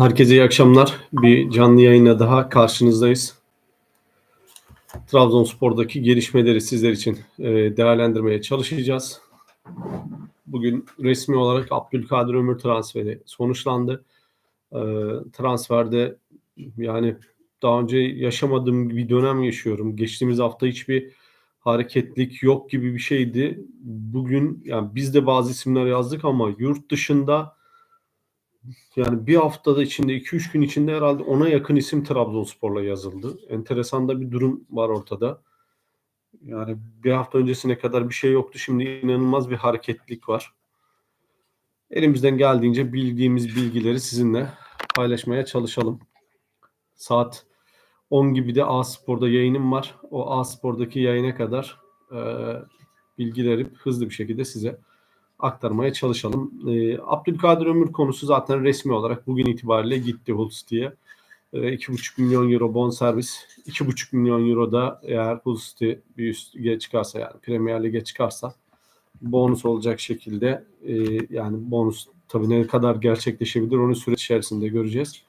Herkese iyi akşamlar. Bir canlı yayınla daha karşınızdayız. Trabzonspor'daki gelişmeleri sizler için e, değerlendirmeye çalışacağız. Bugün resmi olarak Abdülkadir Ömür transferi sonuçlandı. E, transferde yani daha önce yaşamadığım bir dönem yaşıyorum. Geçtiğimiz hafta hiçbir hareketlik yok gibi bir şeydi. Bugün yani biz de bazı isimler yazdık ama yurt dışında yani bir haftada içinde 2-3 gün içinde herhalde ona yakın isim Trabzonspor'la yazıldı. Enteresan da bir durum var ortada. Yani bir hafta öncesine kadar bir şey yoktu. Şimdi inanılmaz bir hareketlilik var. Elimizden geldiğince bildiğimiz bilgileri sizinle paylaşmaya çalışalım. Saat 10 gibi de A Spor'da yayınım var. O A Spor'daki yayına kadar e, bilgileri hızlı bir şekilde size aktarmaya çalışalım. E, Abdülkadir Ömür konusu zaten resmi olarak bugün itibariyle gitti Huls diye. E, 2,5 milyon euro bonservis. 2,5 milyon euro da eğer Huls bir üst lige çıkarsa yani Premier Lig'e çıkarsa bonus olacak şekilde e, yani bonus tabii ne kadar gerçekleşebilir onu süreç içerisinde göreceğiz.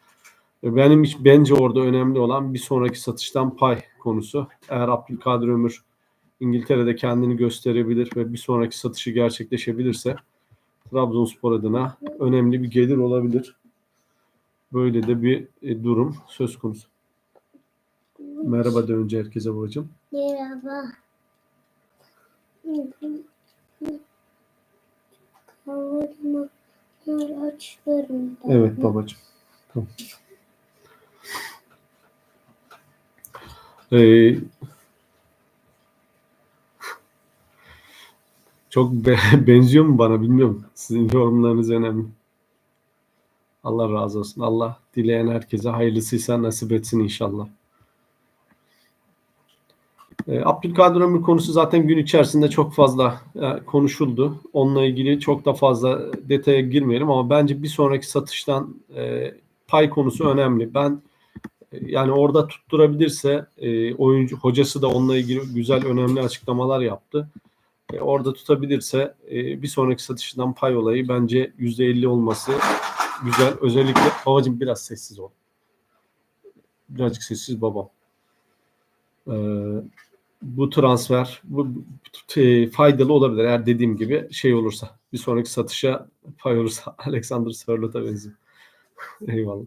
Benim hiç bence orada önemli olan bir sonraki satıştan pay konusu. Eğer Abdülkadir Ömür İngiltere'de kendini gösterebilir ve bir sonraki satışı gerçekleşebilirse Trabzonspor adına önemli bir gelir olabilir. Böyle de bir e, durum söz konusu. Merhaba de önce herkese babacığım. Merhaba. Evet babacığım. Tamam. Ee, çok be- benziyor mu bana bilmiyorum. Sizin yorumlarınız önemli. Allah razı olsun. Allah dileyen herkese hayırlısıysa nasip etsin inşallah. Ee, Abdülkadir Ömür konusu zaten gün içerisinde çok fazla e, konuşuldu. Onunla ilgili çok da fazla detaya girmeyelim ama bence bir sonraki satıştan e, pay konusu önemli. Ben e, yani orada tutturabilirse e, oyuncu hocası da onunla ilgili güzel önemli açıklamalar yaptı. E, orada tutabilirse e, bir sonraki satışından pay olayı bence %50 olması güzel. Özellikle babacığım biraz sessiz ol. Birazcık sessiz babam. Ee, bu transfer bu- e, faydalı olabilir eğer dediğim gibi şey olursa bir sonraki satışa pay olursa Alexander Sörlot'a benziyor. Eyvallah.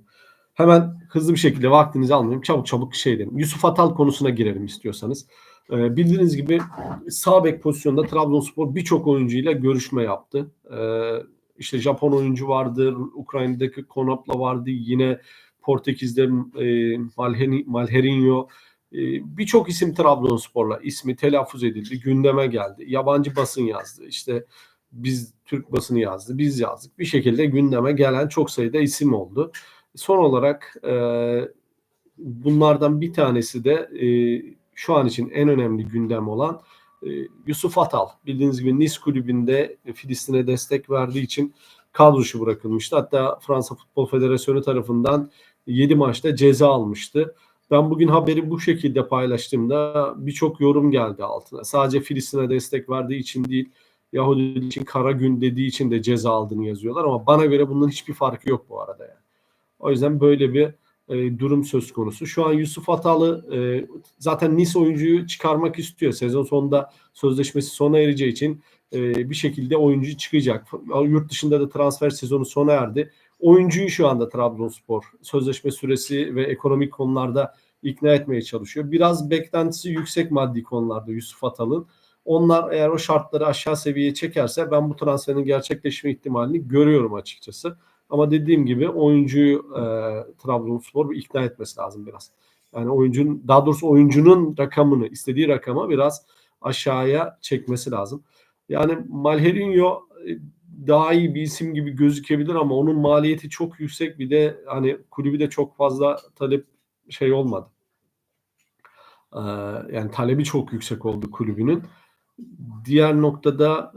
Hemen hızlı bir şekilde vaktinizi almayayım. Çabuk çabuk şey dedim. Yusuf Atal konusuna girelim istiyorsanız. Ee, bildiğiniz gibi sağ bek pozisyonda Trabzonspor birçok oyuncuyla görüşme yaptı. Ee, işte Japon oyuncu vardı, Ukrayna'daki Konopla vardı, yine Portekiz'de e, Malheni, Malherinho, e, birçok isim Trabzonspor'la ismi telaffuz edildi, gündeme geldi. Yabancı basın yazdı, işte biz Türk basını yazdı, biz yazdık. Bir şekilde gündeme gelen çok sayıda isim oldu. Son olarak e, bunlardan bir tanesi de e, şu an için en önemli gündem olan e, Yusuf Atal. Bildiğiniz gibi Nice kulübünde Filistin'e destek verdiği için kadroşu bırakılmıştı. Hatta Fransa Futbol Federasyonu tarafından 7 maçta ceza almıştı. Ben bugün haberi bu şekilde paylaştığımda birçok yorum geldi altına. Sadece Filistin'e destek verdiği için değil, Yahudi için kara gün dediği için de ceza aldığını yazıyorlar ama bana göre bunun hiçbir farkı yok bu arada yani. O yüzden böyle bir e, durum söz konusu. Şu an Yusuf Atalı e, zaten Nice oyuncuyu çıkarmak istiyor. Sezon sonunda sözleşmesi sona ereceği için e, bir şekilde oyuncu çıkacak. Yurt dışında da transfer sezonu sona erdi. Oyuncuyu şu anda Trabzonspor sözleşme süresi ve ekonomik konularda ikna etmeye çalışıyor. Biraz beklentisi yüksek maddi konularda Yusuf Atal'ın. Onlar eğer o şartları aşağı seviyeye çekerse ben bu transferin gerçekleşme ihtimalini görüyorum açıkçası. Ama dediğim gibi oyuncuyu e, Trabzonspor ikna etmesi lazım biraz. Yani oyuncunun daha doğrusu oyuncunun rakamını istediği rakama biraz aşağıya çekmesi lazım. Yani Malherinho e, daha iyi bir isim gibi gözükebilir ama onun maliyeti çok yüksek bir de hani kulübü de çok fazla talep şey olmadı. Ee, yani talebi çok yüksek oldu kulübünün. Diğer noktada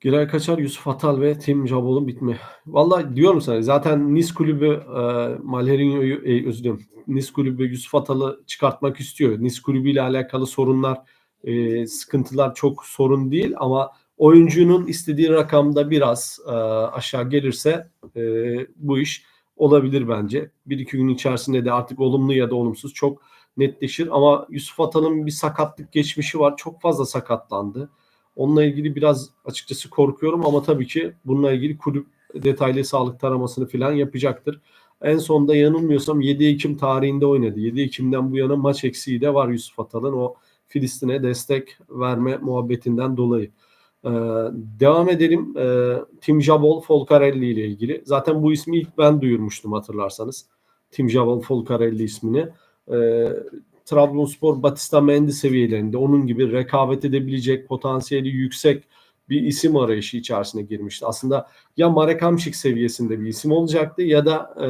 Giray Kaçar, Yusuf Atal ve Tim Jabol'un bitme. Vallahi diyorum sana zaten Nice kulübü e, Malherinho'yu e, özür dilerim. Nice kulübü Yusuf Atal'ı çıkartmak istiyor. Nice kulübüyle alakalı sorunlar, e, sıkıntılar çok sorun değil ama oyuncunun istediği rakamda biraz e, aşağı gelirse e, bu iş olabilir bence. Bir iki gün içerisinde de artık olumlu ya da olumsuz çok netleşir. Ama Yusuf Atan'ın bir sakatlık geçmişi var. Çok fazla sakatlandı. Onunla ilgili biraz açıkçası korkuyorum ama tabii ki bununla ilgili kulüp detaylı sağlık taramasını falan yapacaktır. En sonda yanılmıyorsam 7 Ekim tarihinde oynadı. 7 Ekim'den bu yana maç eksiği de var Yusuf Atal'ın o Filistin'e destek verme muhabbetinden dolayı. Ee, devam edelim. Ee, Tim Jabol Folcarelli ile ilgili. Zaten bu ismi ilk ben duyurmuştum hatırlarsanız. Tim Jabol Folcarelli ismini. Ee, Trabzonspor Batista Mendy seviyelerinde onun gibi rekabet edebilecek potansiyeli yüksek bir isim arayışı içerisine girmişti. Aslında ya Marek Hamšík seviyesinde bir isim olacaktı ya da e,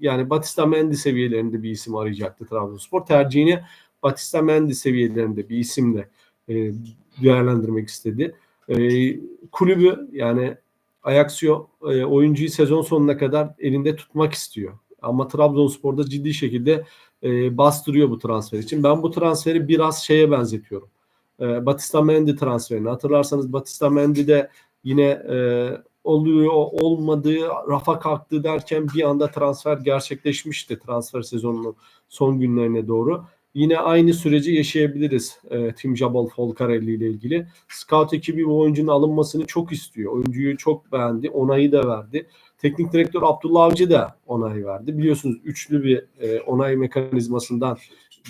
yani Batista Mendy seviyelerinde bir isim arayacaktı Trabzonspor. Tercihini Batista Mendy seviyelerinde bir isimle e, değerlendirmek istedi. E, kulübü yani Ajaxio e, oyuncuyu sezon sonuna kadar elinde tutmak istiyor. Ama Trabzonspor'da ciddi şekilde e, bastırıyor bu transfer için. Ben bu transferi biraz şeye benzetiyorum. E, Batista Mendy transferini hatırlarsanız Batista Mendy de yine e, oluyor olmadığı rafa kalktı derken bir anda transfer gerçekleşmişti transfer sezonunun son günlerine doğru. Yine aynı süreci yaşayabiliriz e, Tim Jabal Folcarelli ile ilgili. Scout ekibi bu oyuncunun alınmasını çok istiyor. Oyuncuyu çok beğendi. Onayı da verdi. Teknik direktör Abdullah Avcı da onay verdi. Biliyorsunuz üçlü bir e, onay mekanizmasından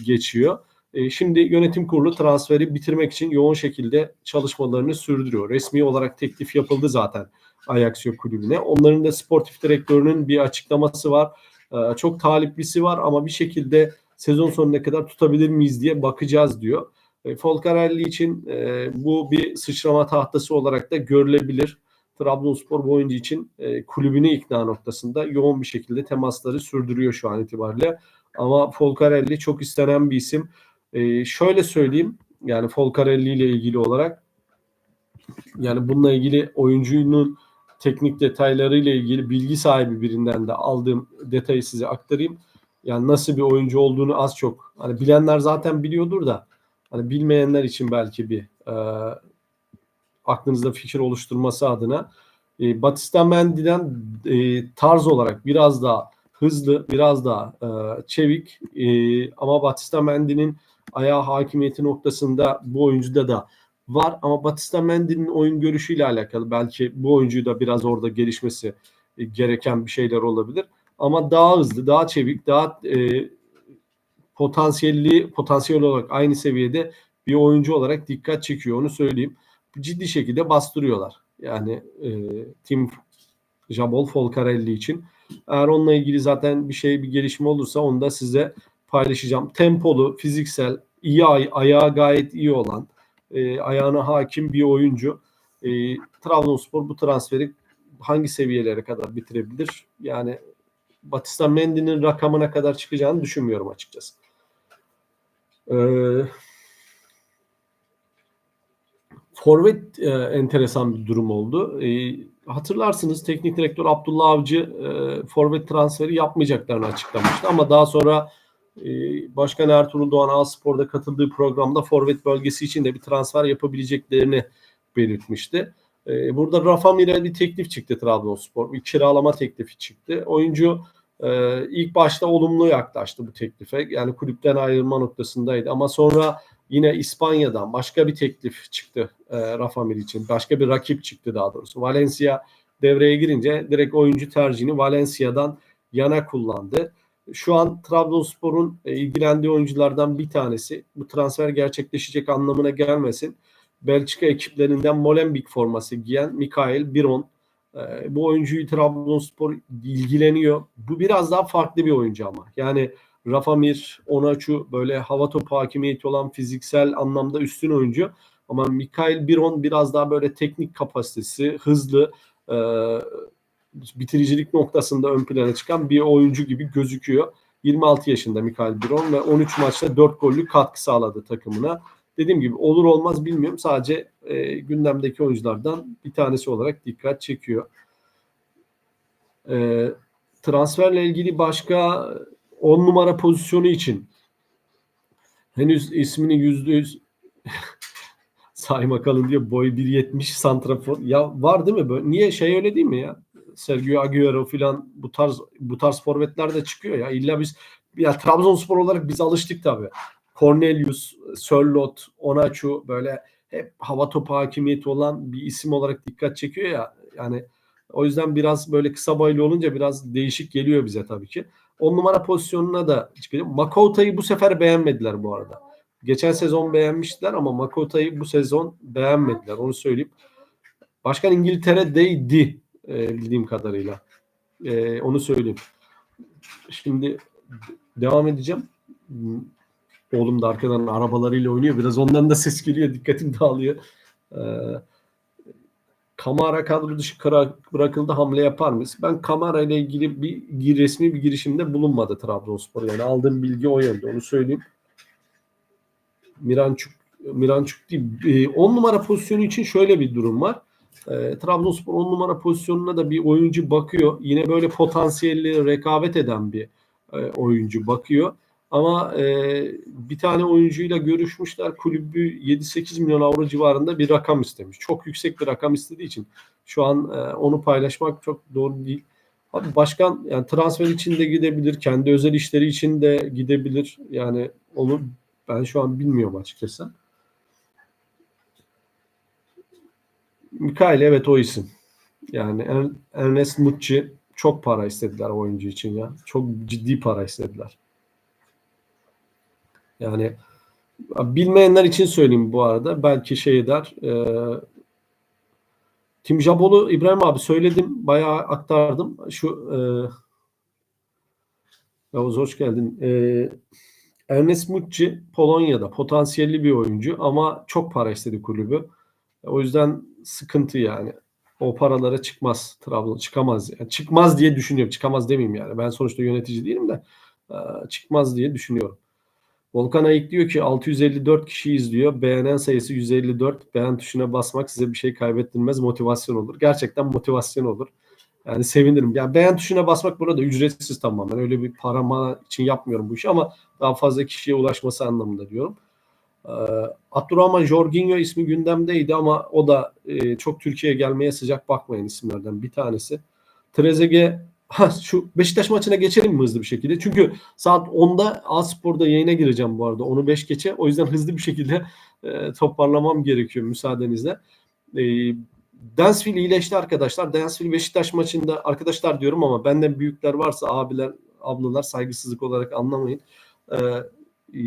geçiyor. E, şimdi yönetim kurulu transferi bitirmek için yoğun şekilde çalışmalarını sürdürüyor. Resmi olarak teklif yapıldı zaten Ajax kulübüne. Onların da sportif direktörünün bir açıklaması var. E, çok taliplisi var ama bir şekilde sezon sonuna kadar tutabilir miyiz diye bakacağız diyor. E, Folcarelli için e, bu bir sıçrama tahtası olarak da görülebilir. Trabzonspor bu oyuncu için e, kulübünü ikna noktasında yoğun bir şekilde temasları sürdürüyor şu an itibariyle. Ama Folcarelli çok istenen bir isim. E, şöyle söyleyeyim yani Folcarelli ile ilgili olarak yani bununla ilgili oyuncunun teknik detayları ile ilgili bilgi sahibi birinden de aldığım detayı size aktarayım. Yani nasıl bir oyuncu olduğunu az çok hani bilenler zaten biliyordur da hani bilmeyenler için belki bir e, aklınızda fikir oluşturması adına e, Batista Mendy'den e, tarz olarak biraz daha hızlı, biraz daha e, çevik e, ama Batista Mendy'nin ayağı hakimiyeti noktasında bu oyuncuda da var ama Batista Mendy'nin oyun görüşüyle alakalı belki bu oyuncuyu da biraz orada gelişmesi e, gereken bir şeyler olabilir. Ama daha hızlı, daha çevik, daha e, potansiyelli potansiyel olarak aynı seviyede bir oyuncu olarak dikkat çekiyor onu söyleyeyim. Ciddi şekilde bastırıyorlar. Yani e, Tim Jabol Folcarelli için. Eğer onunla ilgili zaten bir şey bir gelişme olursa onu da size paylaşacağım. Tempolu, fiziksel, iyi ay ayağı gayet iyi olan, e, ayağına hakim bir oyuncu. E, Trabzonspor bu transferi hangi seviyelere kadar bitirebilir? Yani Batista Mendy'nin rakamına kadar çıkacağını düşünmüyorum açıkçası. Ee, Forvet e, enteresan bir durum oldu. E, hatırlarsınız teknik direktör Abdullah Avcı e, forvet transferi yapmayacaklarını açıklamıştı ama daha sonra e, Başkan Ertuğrul Doğan Alspor'da katıldığı programda forvet bölgesi için de bir transfer yapabileceklerini belirtmişti. E, burada Rafa Mir'e bir teklif çıktı Trabzonspor. Bir kiralama teklifi çıktı. Oyuncu e, ilk başta olumlu yaklaştı bu teklife. Yani kulüpten ayrılma noktasındaydı ama sonra yine İspanya'dan başka bir teklif çıktı e, Rafa Mir için. Başka bir rakip çıktı daha doğrusu. Valencia devreye girince direkt oyuncu tercihini Valencia'dan yana kullandı. Şu an Trabzonspor'un e, ilgilendiği oyunculardan bir tanesi. Bu transfer gerçekleşecek anlamına gelmesin. Belçika ekiplerinden Molenbeek forması giyen Mikael Biron. E, bu oyuncuyu Trabzonspor ilgileniyor. Bu biraz daha farklı bir oyuncu ama. Yani Rafa Mir, Onaçu böyle hava topu hakimiyeti olan fiziksel anlamda üstün oyuncu. Ama Mikael Biron biraz daha böyle teknik kapasitesi, hızlı, e, bitiricilik noktasında ön plana çıkan bir oyuncu gibi gözüküyor. 26 yaşında Mikael Biron ve 13 maçta 4 gollük katkı sağladı takımına. Dediğim gibi olur olmaz bilmiyorum. Sadece e, gündemdeki oyunculardan bir tanesi olarak dikkat çekiyor. E, transferle ilgili başka 10 numara pozisyonu için henüz ismini yüzde yüz Sayma kalın diyor boy 1.70 santrafor. Ya var değil mi böyle? Niye şey öyle değil mi ya? Sergio Agüero filan bu tarz bu tarz forvetler de çıkıyor ya. İlla biz ya Trabzonspor olarak biz alıştık tabii. Cornelius, Sörloth, Onaçu böyle hep hava topu hakimiyeti olan bir isim olarak dikkat çekiyor ya. Yani o yüzden biraz böyle kısa boylu olunca biraz değişik geliyor bize tabii ki. 10 numara pozisyonuna da çıkıyor. Makota'yı bu sefer beğenmediler bu arada. Geçen sezon beğenmiştiler ama Makota'yı bu sezon beğenmediler. Onu söyleyeyim. Başkan İngiltere'deydi e, bildiğim kadarıyla. E, onu söyleyeyim. Şimdi devam edeceğim. Oğlum da arkadan arabalarıyla oynuyor. Biraz ondan da ses geliyor. Dikkatim dağılıyor. E, Kamara kadro dışı bırakıldı hamle yapar mıyız? Ben Kamara ile ilgili bir resmi bir girişimde bulunmadı Trabzonspor. Yani aldığım bilgi o yönde. Onu söyleyeyim. Mirançuk Mirançuk değil. 10 numara pozisyonu için şöyle bir durum var. E, Trabzonspor 10 numara pozisyonuna da bir oyuncu bakıyor. Yine böyle potansiyelli rekabet eden bir e, oyuncu bakıyor. Ama e, bir tane oyuncuyla görüşmüşler. Kulübü 7-8 milyon avro civarında bir rakam istemiş. Çok yüksek bir rakam istediği için şu an e, onu paylaşmak çok doğru değil. Abi başkan yani transfer için de gidebilir. Kendi özel işleri için de gidebilir. Yani onu ben şu an bilmiyorum açıkçası. Mikael evet o isim. Yani Er- Ernest Mucci çok para istediler oyuncu için ya. Çok ciddi para istediler. Yani bilmeyenler için söyleyeyim bu arada. Belki şey der. E, Tim Jabolu İbrahim abi söyledim. Bayağı aktardım. Şu e, Yavuz hoş geldin. E, Ernest Mucci Polonya'da potansiyelli bir oyuncu ama çok para istedi kulübü. O yüzden sıkıntı yani. O paralara çıkmaz Trabzon çıkamaz. Yani çıkmaz diye düşünüyorum. Çıkamaz demeyeyim yani. Ben sonuçta yönetici değilim de e, çıkmaz diye düşünüyorum. Volkan Ayık diyor ki 654 kişi izliyor. Beğenen sayısı 154. Beğen tuşuna basmak size bir şey kaybettirmez. Motivasyon olur. Gerçekten motivasyon olur. Yani sevinirim. Yani beğen tuşuna basmak burada ücretsiz tamamen. Öyle bir parama için yapmıyorum bu işi ama daha fazla kişiye ulaşması anlamında diyorum. Ee, Abdurrahman Jorginho ismi gündemdeydi ama o da e, çok Türkiye'ye gelmeye sıcak bakmayan isimlerden bir tanesi. Trezeguet ha, şu Beşiktaş maçına geçelim mi hızlı bir şekilde? Çünkü saat 10'da A-Spor'da yayına gireceğim bu arada. Onu 5 geçe. O yüzden hızlı bir şekilde e, toparlamam gerekiyor müsaadenizle. E, Dansville iyileşti arkadaşlar. Dansville Beşiktaş maçında arkadaşlar diyorum ama benden büyükler varsa abiler, ablalar saygısızlık olarak anlamayın. E, e,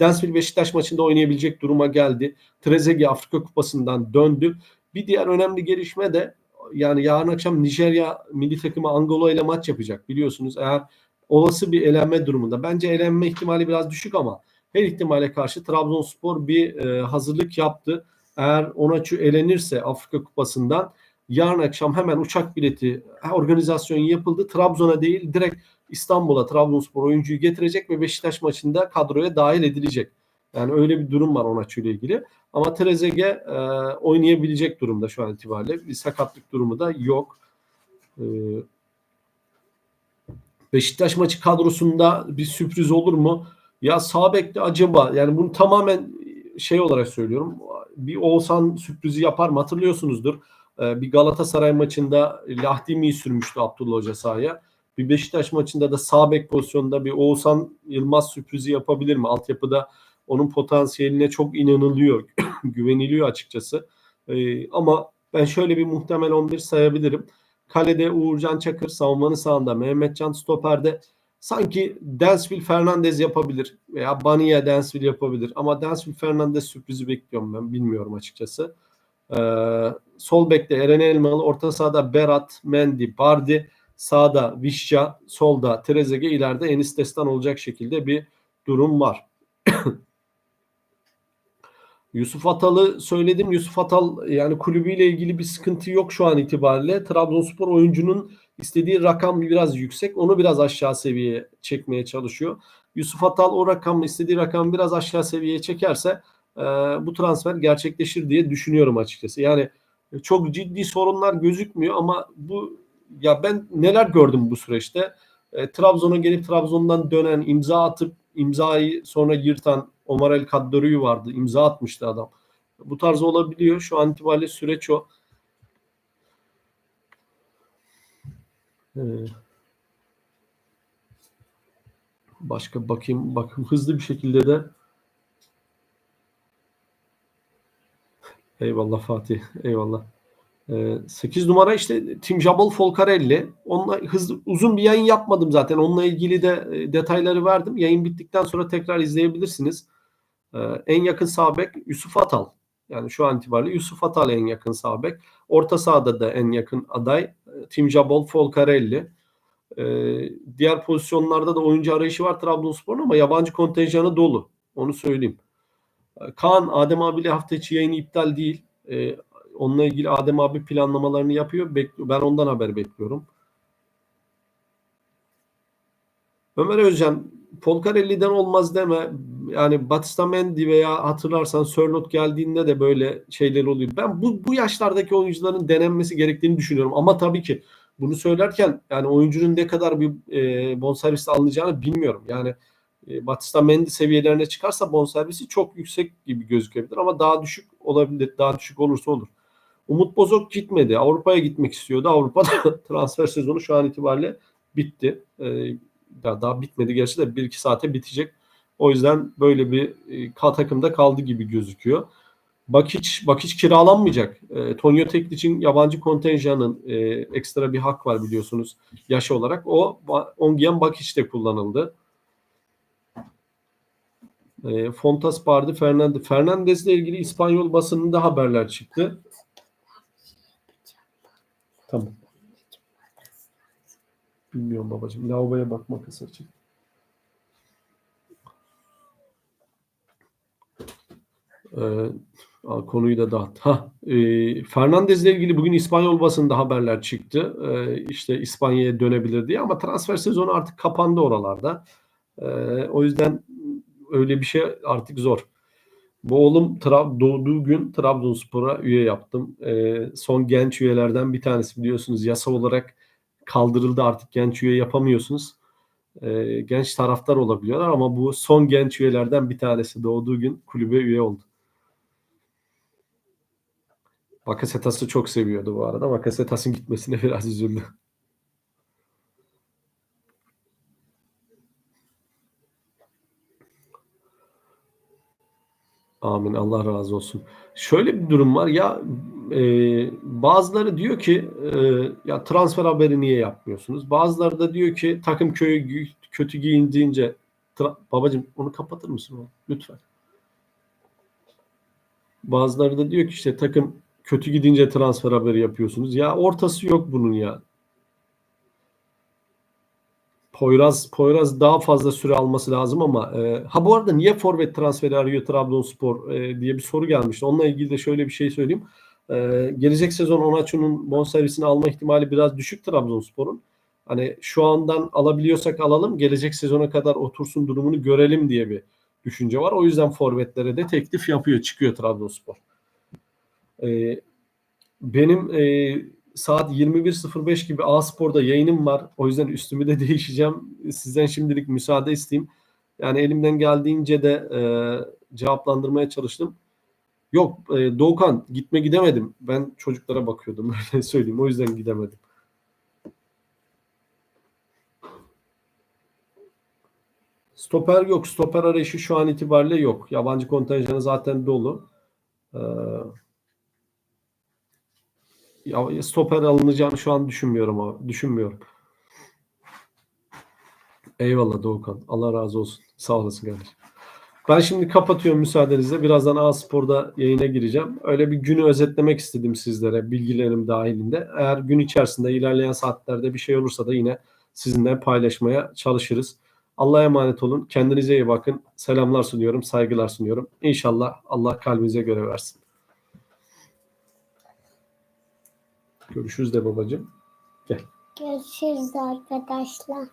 Dansville Beşiktaş maçında oynayabilecek duruma geldi. Trezeguet Afrika Kupası'ndan döndü. Bir diğer önemli gelişme de yani yarın akşam Nijerya milli takımı Angola ile maç yapacak biliyorsunuz. Eğer olası bir elenme durumunda bence elenme ihtimali biraz düşük ama her ihtimale karşı Trabzonspor bir e, hazırlık yaptı. Eğer Onaçu elenirse Afrika Kupası'ndan yarın akşam hemen uçak bileti organizasyon yapıldı. Trabzon'a değil direkt İstanbul'a Trabzonspor oyuncuyu getirecek ve Beşiktaş maçında kadroya dahil edilecek. Yani öyle bir durum var Onaçu ile ilgili. Ama Trezeguet e, oynayabilecek durumda şu an itibariyle. Bir sakatlık durumu da yok. E, Beşiktaş maçı kadrosunda bir sürpriz olur mu? Ya sağ bekte acaba yani bunu tamamen şey olarak söylüyorum. Bir Oğuzhan sürprizi yapar mı? Hatırlıyorsunuzdur. E, bir Galatasaray maçında Lahdimi'yi sürmüştü Abdullah Hoca sahaya. Bir Beşiktaş maçında da sağ bek pozisyonunda bir Oğuzhan Yılmaz sürprizi yapabilir mi? Altyapıda onun potansiyeline çok inanılıyor, güveniliyor açıkçası. Ee, ama ben şöyle bir muhtemel 11 sayabilirim. Kalede Uğurcan Çakır, savunmanın sağında Mehmetcan Stoper'de sanki Dansville Fernandez yapabilir veya Bania Dansville yapabilir. Ama Dansville Fernandez sürprizi bekliyorum ben bilmiyorum açıkçası. Ee, sol bekte Eren Elmalı, orta sahada Berat, Mendy, Bardi, sağda Vişça, solda Trezeguet, ileride Enis Destan olacak şekilde bir durum var. Yusuf Atal'ı söyledim. Yusuf Atal yani kulübüyle ilgili bir sıkıntı yok şu an itibariyle. Trabzonspor oyuncunun istediği rakam biraz yüksek. Onu biraz aşağı seviyeye çekmeye çalışıyor. Yusuf Atal o rakam istediği rakam biraz aşağı seviyeye çekerse e, bu transfer gerçekleşir diye düşünüyorum açıkçası. Yani çok ciddi sorunlar gözükmüyor ama bu ya ben neler gördüm bu süreçte. E, Trabzon'a gelip Trabzon'dan dönen, imza atıp imzayı sonra yırtan Omar El Kaddaroui vardı. İmza atmıştı adam. Bu tarz olabiliyor. Şu an itibariyle süreç o. Ee, başka bakayım. Bakın hızlı bir şekilde de Eyvallah Fatih. Eyvallah. Ee, 8 numara işte Tim Jabal Folcarelli. Onunla hızlı uzun bir yayın yapmadım zaten. Onunla ilgili de e, detayları verdim. Yayın bittikten sonra tekrar izleyebilirsiniz. Ee, en yakın sağ bek Yusuf Atal. Yani şu an itibariyle Yusuf Atal en yakın sağ bek. Orta sahada da en yakın aday e, Tim Jabal Folcarelli. Ee, diğer pozisyonlarda da oyuncu arayışı var Trabzonspor'un ama yabancı kontenjanı dolu. Onu söyleyeyim. Kaan Adem abiyle hafta içi yayını iptal değil. Ee, onunla ilgili Adem abi planlamalarını yapıyor. Bekliyor. Ben ondan haber bekliyorum. Ömer Özcan Polkarelli'den olmaz deme. Yani Batista Mendy veya hatırlarsan Sörlot geldiğinde de böyle şeyler oluyor. Ben bu, bu yaşlardaki oyuncuların denenmesi gerektiğini düşünüyorum. Ama tabii ki bunu söylerken yani oyuncunun ne kadar bir e, bonservis alınacağını bilmiyorum. Yani e, Batista Mendy seviyelerine çıkarsa bonservisi çok yüksek gibi gözükebilir ama daha düşük olabilir. Daha düşük olursa olur. Umut Bozok gitmedi. Avrupa'ya gitmek istiyordu. Avrupa'da transfer sezonu şu an itibariyle bitti. Ee, daha, daha bitmedi gerçi de 1-2 saate bitecek. O yüzden böyle bir e, takımda kaldı gibi gözüküyor. Bakic, Bakic kiralanmayacak. E, Tonyo Teklic'in yabancı kontenjanın e, ekstra bir hak var biliyorsunuz yaş olarak. O Ongiyan Bakic'te kullanıldı. E, Fontas Bardi Fernandez. Fernandez'le ilgili İspanyol basınında haberler çıktı. Tamam. Bilmiyorum babacığım. Lavaboya bakma kısa al, konuyu da dağıt. Ha, e, Fernandez'le ilgili bugün İspanyol basında haberler çıktı. E, işte İspanya'ya dönebilir diye ama transfer sezonu artık kapandı oralarda. E, o yüzden öyle bir şey artık zor. Bu oğlum Trab doğduğu gün Trabzonspor'a üye yaptım. E, son genç üyelerden bir tanesi biliyorsunuz yasa olarak kaldırıldı artık genç üye yapamıyorsunuz. E, genç taraftar olabiliyorlar ama bu son genç üyelerden bir tanesi doğduğu gün kulübe üye oldu. Bakasetas'ı çok seviyordu bu arada. Bakasetas'ın gitmesine biraz üzüldü. Amin. Allah razı olsun. Şöyle bir durum var ya e, bazıları diyor ki e, ya transfer haberi niye yapmıyorsunuz? Bazıları da diyor ki takım köyü kötü giyindiğince tra- babacım onu kapatır mısın lütfen? Bazıları da diyor ki işte takım kötü gidince transfer haberi yapıyorsunuz. Ya ortası yok bunun ya. Poyraz Poyraz daha fazla süre alması lazım ama e, ha bu arada niye forvet transferi arıyor Trabzonspor e, diye bir soru gelmişti. Onunla ilgili de şöyle bir şey söyleyeyim. E, gelecek sezon Onaçu'nun bonservisini alma ihtimali biraz düşük Trabzonspor'un. Hani şu andan alabiliyorsak alalım, gelecek sezona kadar otursun durumunu görelim diye bir düşünce var. O yüzden forvetlere de teklif yapıyor, çıkıyor Trabzonspor. E, benim e, saat 21.05 gibi A-Spor'da yayınım var. O yüzden üstümü de değişeceğim. Sizden şimdilik müsaade isteyeyim. Yani elimden geldiğince de e, cevaplandırmaya çalıştım. Yok e, Doğukan gitme gidemedim. Ben çocuklara bakıyordum öyle söyleyeyim. O yüzden gidemedim. Stoper yok. Stoper arayışı şu an itibariyle yok. Yabancı kontenjanı zaten dolu. Ee, ya stoper alınacağını şu an düşünmüyorum ama düşünmüyorum. Eyvallah Doğukan. Allah razı olsun. Sağ olasın kardeşim. Ben şimdi kapatıyorum müsaadenizle. Birazdan A-Spor'da yayına gireceğim. Öyle bir günü özetlemek istedim sizlere bilgilerim dahilinde. Eğer gün içerisinde ilerleyen saatlerde bir şey olursa da yine sizinle paylaşmaya çalışırız. Allah'a emanet olun. Kendinize iyi bakın. Selamlar sunuyorum, saygılar sunuyorum. İnşallah Allah kalbinize göre versin. Görüşürüz de babacığım. Görüşürüz arkadaşlar.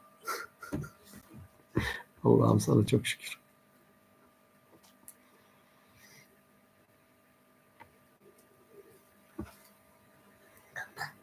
Allah'ım sana çok şükür.